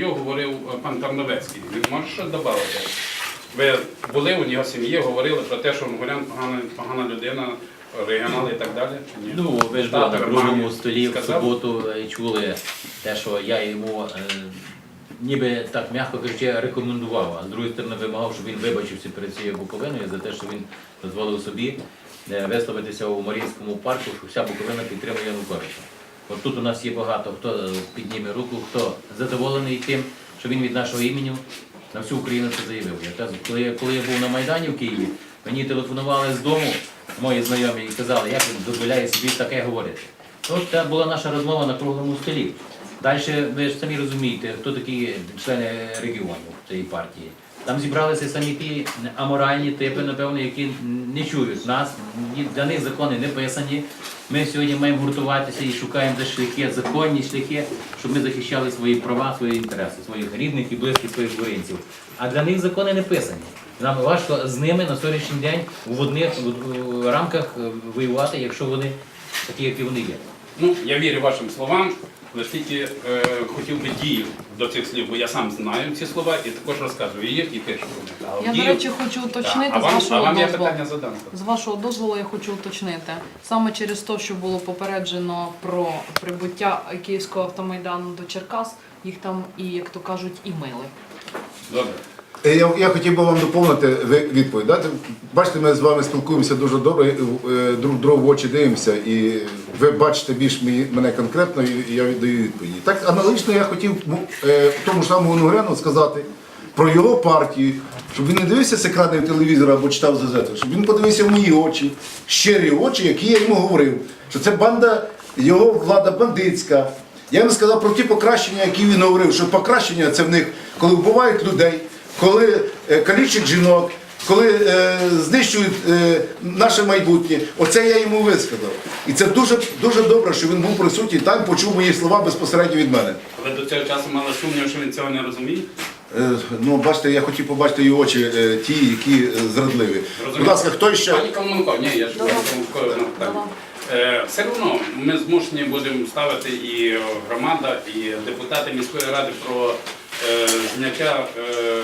Його говорив е, пан Тарновецький. Він може щось додати? Ви були у нього сім'ї, говорили про те, що Гулян погана, погана людина, регіонал і так далі? Чи ні? Ну, ви ж були на Татар, круглому мамі столі в сказав? суботу і чули те, що я йому е, ніби так м'яко кажучи, рекомендував, а з другої сторони вимагав, щоб він вибачився перед цією Буковиною за те, що він дозволив собі е, висловитися у Маріїнському парку, що вся Буковина підтримує Януковича. От тут у нас є багато хто е, підніме руку, хто задоволений тим, що він від нашого імені на всю Україну це заявив. Я кажу, коли, я- коли я був на Майдані в Києві, мені телефонували з дому мої знайомі і казали, як він дозволяє собі таке говорити. От це була наша розмова на круглому столі. Далі ви ж самі розумієте, хто такі члени регіонів цієї партії. Там зібралися самі ті аморальні типи, напевно, які не чують нас. Для них закони не писані. Ми сьогодні маємо гуртуватися і шукаємо де шляхи, законні шляхи, щоб ми захищали свої права, свої інтереси, своїх рідних і близьких своїх воїнців. А для них закони не писані. Нам важко з ними на сьогоднішній день в одних рамках е, воювати, якщо вони такі, які вони є. Ну, я вірю вашим словам, лише тільки е, хотів би дію до цих слів, бо я сам знаю ці слова і також розказую їх і пишу. А Я, до дію- речі, хочу уточнити а з вам, а вашого вам я дозволу. питання задам. З вашого дозволу я хочу уточнити. Саме через те, що було попереджено про прибуття Київського автомайдану до Черкас, їх там і, як то кажуть, і мили. Добре. Е, Я, я хотів би вам доповнити відповідь. Дати. Бачите, ми з вами спілкуємося дуже добре, е, друг другу в очі дивимося, і ви бачите більш мене конкретно, і я віддаю відповіді. Так аналогічно я хотів е, тому ж самому Нугряну сказати про його партію, щоб він не дивився з екранів телевізора або читав з газети, щоб він подивився в мої очі, щирі очі, які я йому говорив, що це банда, його влада бандитська. Я йому сказав про ті покращення, які він говорив, що покращення це в них, коли вбивають людей, коли е, калічать жінок, коли е, знищують е, наше майбутнє. Оце я йому висказав. І це дуже, дуже добре, що він був присутній там, почув мої слова безпосередньо від мене. Ви до цього часу мали сумнів, що він цього не розуміє? Ну, бачите, я хотів побачити його очі, ті, які зрадливі. Будь ласка, хто ще? Пані Калманко, ні, я ж. Калманко. Е, Все одно ми змушені будемо ставити і громада, і депутати міської ради про зняття е,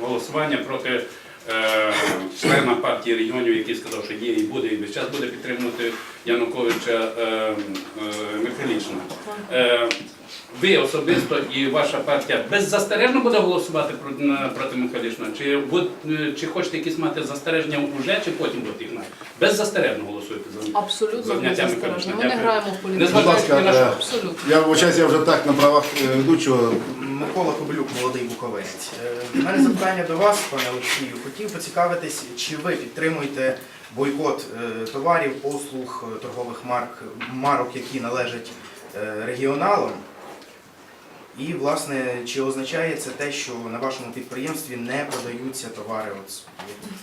голосування проти е, члена партії регіонів, який сказав, що є і буде, і весь час буде підтримувати Януковича е, е, Михайлічна. Е, ви особисто і ваша партія беззастережно буде голосувати проти, на- проти Михайлішина? Чи, буд- е, чи хочете якісь мати застереження вже, чи потім будете їх мати? Беззастережно голосуєте за Абсолютно беззастережно. Ми не граємо в політику. Будь ласка, е, Абсолютно. Я вибачаюсь, я вже так на правах е, ведучого. Микола Кобилюк, молодий буковинець. У мене запитання до вас, пане Олексію. Хотів поцікавитись, чи ви підтримуєте бойкот товарів, послуг, торгових марк, марок, які належать регіоналам? І, власне, чи означає це те, що на вашому підприємстві не продаються товари от,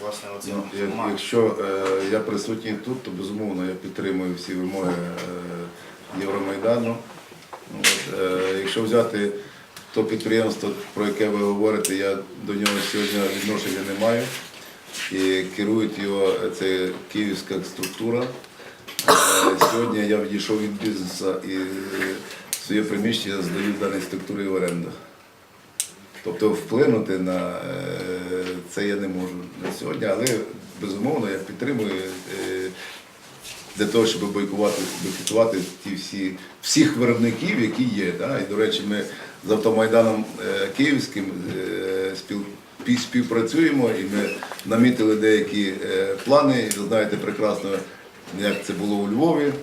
власне, оцих Ну, як- якщо е, я присутній тут, то безумовно я підтримую всі вимоги е, Євромайдану. Ну, От, е, якщо взяти то підприємство, про яке ви говорите, я до нього сьогодні відношення не маю. І керують його е, це київська структура. Е, Сьогодні я відійшов від бізнесу і е, своє приміщення здаю даній структурі в оренду. Тобто вплинути на е, це я не можу на сьогодні, але безумовно я підтримую е, для того, щоб бойкувати, бойкотувати ті всі, всіх виробників, які є. Да? І, до речі, ми з автомайданом е, Київським співпрацюємо і ми намітили деякі плани. Ви знаєте прекрасно, як це було у Львові.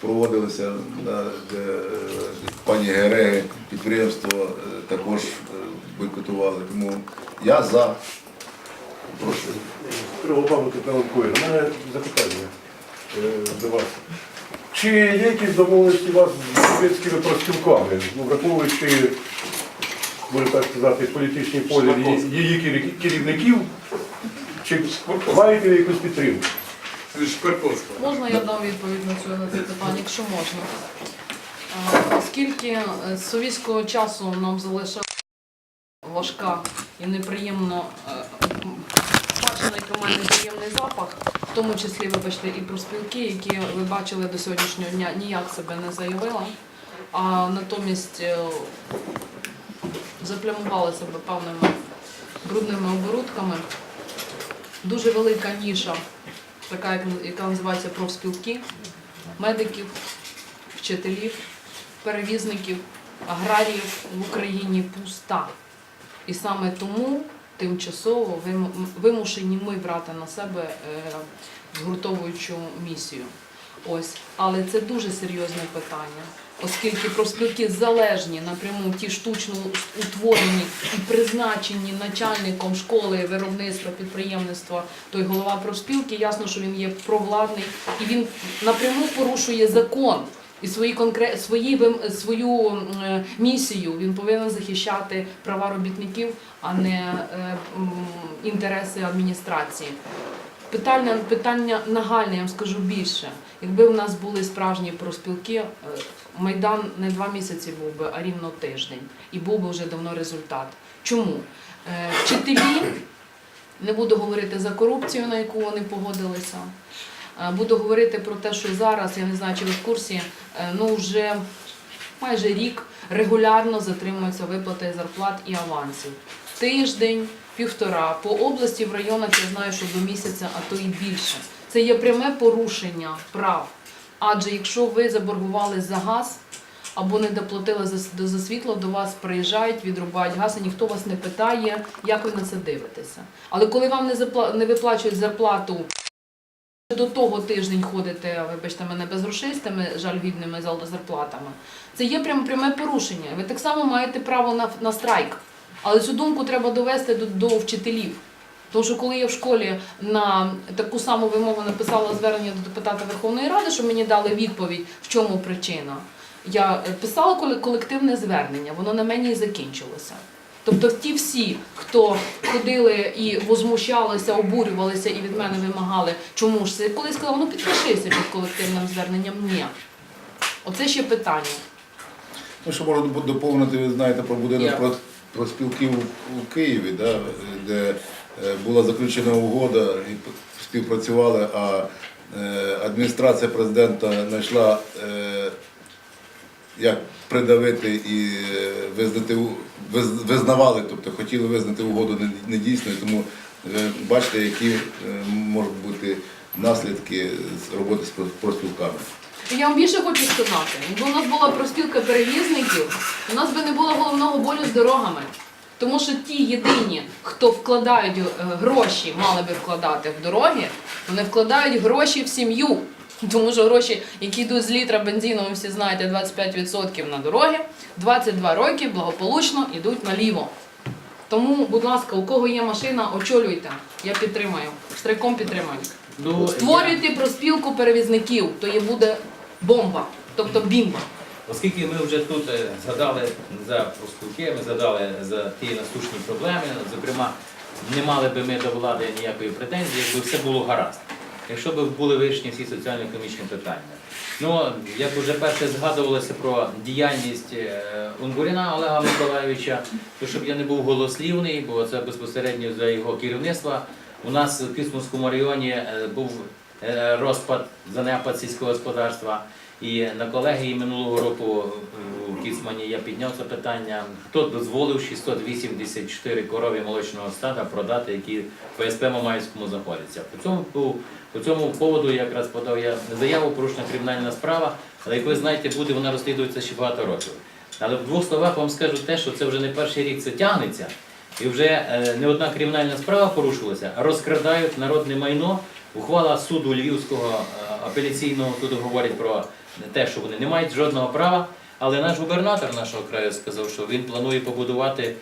Проводилося да, де е, пані Гереги підприємство е, також е, бойкотували. Тому я за. Прошу. Кривопавло Капеланкує. У мене запитання до вас. Чи є якісь домовленості у вас з українськими профспілками, ну, враховуючи, можна так сказати, політичні полі її- її керівників, чи маєте ви якусь підтримку? Можна я дам відповідь на цю на це питання, якщо можна. Оскільки е, з совєтського часу нам залишила важка і неприємно е, м, у мене неприємний запах, в тому числі, вибачте, і про спілки, які ви бачили до сьогоднішнього дня, ніяк себе не заявила. А натомість е, заплямували себе певними брудними оборудками. Дуже велика ніша, така, як- яка називається профспілки, медиків, вчителів, перевізників, аграріїв в Україні пуста. І саме тому тимчасово вимушені ми брати на себе е, згуртовуючу місію. Ось, але це дуже серйозне питання, оскільки профспілки залежні напряму ті штучно утворені і призначені начальником школи, виробництва, підприємництва, той голова профспілки, ясно, що він є провладний, і він напряму порушує закон. І свої конкре... свої, свою місію він повинен захищати права робітників, а не е, інтереси адміністрації. Питання, питання нагальне, я вам скажу більше. Якби у нас були справжні проспілки, е, Майдан не два місяці був би, а рівно тиждень. І був би вже давно результат. Чому? Е, Вчителі, не буду говорити за корупцію, на яку вони погодилися. Е, Буду говорити про те, що зараз, я не знаю, чи ви в курсі, ну вже майже рік регулярно затримуються виплати зарплат і авансів. Тиждень, півтора. По області, в районах я знаю, що до місяця, а то і більше. Це є пряме порушення прав. Адже якщо ви заборгували за газ або не доплатили за, за світло, до вас приїжджають, відрубають газ, і ніхто вас не питає, як ви на це дивитеся. Але коли вам не, запла... не виплачують зарплату, до того тиждень ходите, вибачте мене, без грошей з тими зарплатами, це є прям пряме порушення. Ви так само маєте право на, на страйк. Але цю думку треба довести до, до вчителів. Тому що коли я в школі на таку саму вимогу написала звернення до депутата Верховної Ради, щоб мені дали відповідь, в чому причина, я е, писала колективне звернення, воно на мені і закінчилося. Тобто ті всі, хто ходили і возмущалися, обурювалися і від мене вимагали, чому ж це, коли я ну підпишися під колективним зверненням, ні. Оце ще питання. Ну, що доп- доповнити, ви знаєте про будинок про, про спілків у Києві, да, де е, була заключена угода і співпрацювали, а е, адміністрація президента знайшла, е, як придавити і визнати, виз- визнавали, тобто хотіли визнати угоду не- недійсною, тому бачите, які е, можуть бути наслідки роботи з про- профспілками. Я вам більше хочу сказати, якби у нас була профспілка перевізників, у нас би не було головного болю з дорогами. Тому що ті єдині, хто вкладають е, гроші, мали би вкладати в дороги, вони вкладають гроші в сім'ю. Тому що гроші, які йдуть з літра бензину, ви всі знаєте, 25% на дороги, 22 роки благополучно йдуть наліво. Тому, будь ласка, у кого є машина, очолюйте. Я підтримаю. Штриком підтримаю. Ну, Створюйте проспілку перевізників, то є буде бомба, тобто бімба. Оскільки ми вже тут е, згадали за профспілки, ми згадали за ті насущні проблеми, зокрема, не мали би ми до влади ніякої претензії, якби все було гаразд. Якщо б були вирішені всі соціально-економічні питання. Ну, як вже перше згадувалося про діяльність е, Унгуріна Олега Миколайовича, то щоб я не був голослівний, бо це безпосередньо за його керівництва. У нас в Кисмовському районі е, був розпад занепад сільського господарства. І на колегії минулого року у Кіцмані я підняв це питання, хто дозволив 684 корові молочного стада продати, які в ПСП Мамаївському знаходяться. По цьому, по цьому поводу якраз подав я заяву, порушена кримінальна справа, але як ви знаєте, буде вона розслідується ще багато років. Але в двох словах вам скажу те, що це вже не перший рік це тягнеться, і вже е, не одна кримінальна справа порушилася, а розкрадають народне майно. Ухвала суду Львівського е, апеляційного суду говорить про те, що вони не мають жодного права. Але наш губернатор нашого краю сказав, що він планує побудувати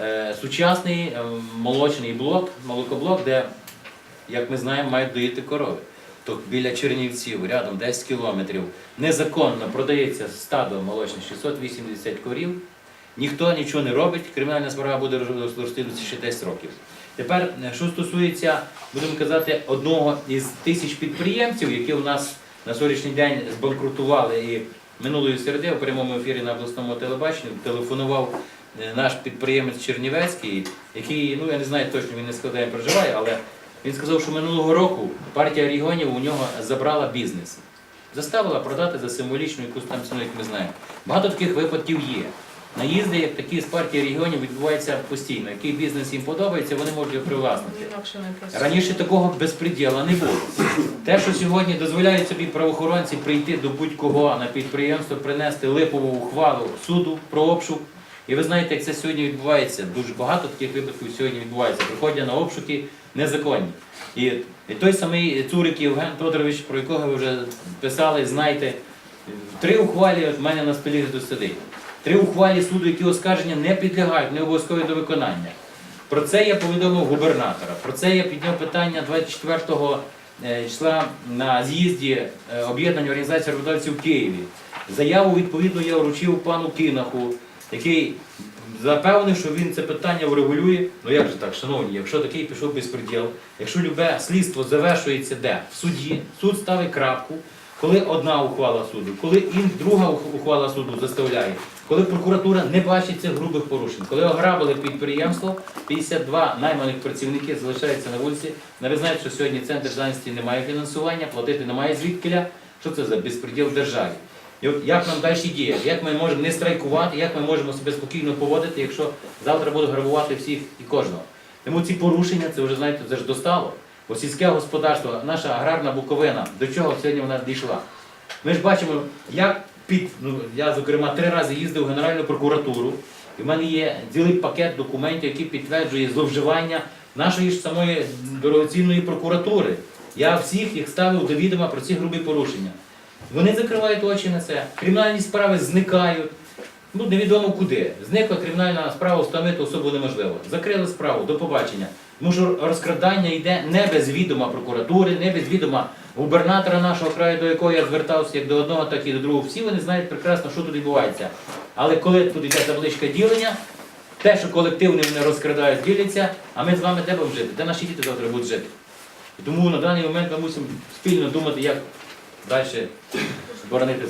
е, сучасний е, молочний блок, молокоблок, де, як ми знаємо, мають доїти корови. То біля Чернівців, рядом 10 кілометрів, незаконно продається стадо молочне 680 корів. Ніхто нічого не робить, кримінальна справа буде розслідуватися ще 10 років. Тепер, е, що стосується, будемо казати, одного із тисяч підприємців, які у нас на сьогоднішній день збанкрутували і минулої середи у прямому ефірі на обласному телебаченні телефонував е, наш підприємець Чернівецький, який, ну я не знаю точно, він не складає проживає, але він сказав, що минулого року партія регіонів у нього забрала бізнес. Заставила продати за символічну якусь там ціну, як ми знаємо. Багато таких випадків є. Наїзди як такі з партії регіонів відбуваються постійно. Який бізнес їм подобається, вони можуть його привласнити. Раніше такого безпреділа не було. Те, що сьогодні дозволяють собі правоохоронці прийти до будь-кого на підприємство, принести липову ухвалу суду про обшук. І ви знаєте, як це сьогодні відбувається. Дуже багато таких випадків сьогодні відбувається. Приходять на обшуки незаконні. І, той самий Цурик Євген Тодорович, про якого ви вже писали, знаєте, три ухвалі в мене на столі тут сидить. Три ухвалі суду, які оскарження не підлягають, не обов'язкові до виконання. Про це я повідомив губернатора. Про це я підняв питання 24 е, числа на з'їзді е, об'єднання організації роботодавців в Києві. Заяву відповідно я вручив пану Кинаху, який запевнив, що він це питання врегулює. Ну як же так, шановні, якщо такий пішов безпреділ, якщо любе слідство завершується де? В суді, суд ставить крапку, коли одна ухвала суду, коли друга ухвала суду заставляє, коли прокуратура не бачить цих грубих порушень, коли ограбили підприємство, 52 найманих працівників залишаються на вулиці. Не ви знаєте, що сьогодні центр зайнятості не має фінансування, платити немає звідкиля. Що це за безпреділ державі? І от як нам далі діяти? Як ми можемо не страйкувати, як ми можемо себе спокійно поводити, якщо завтра будуть грабувати всіх і кожного? Тому ці порушення, це вже знаєте, це ж достало. Бо сільське господарство, наша аграрна буковина, до чого сьогодні вона дійшла? Ми ж бачимо, як під, ну, я, зокрема, три рази їздив в Генеральну прокуратуру, і в мене є цілий пакет документів, який підтверджує зловживання нашої ж самої дорогоцінної прокуратури. Я всіх їх ставив до відома про ці грубі порушення. Вони закривають очі на це, кримінальні справи зникають. Ну, невідомо куди. Зникла кримінальна справа, встановити особу неможливо. Закрили справу, до побачення. Тому розкрадання йде не без відома прокуратури, не без відома губернатора нашого краю, до якого я звертався як до одного, так і до другого. Всі вони знають прекрасно, що тут відбувається. Але коли тут йде табличка ділення, те, що колективно вони розкрадають, діляться, а ми з вами де будемо жити? Де наші діти завтра будуть жити? Тому на даний момент ми мусимо спільно думати, як далі боронити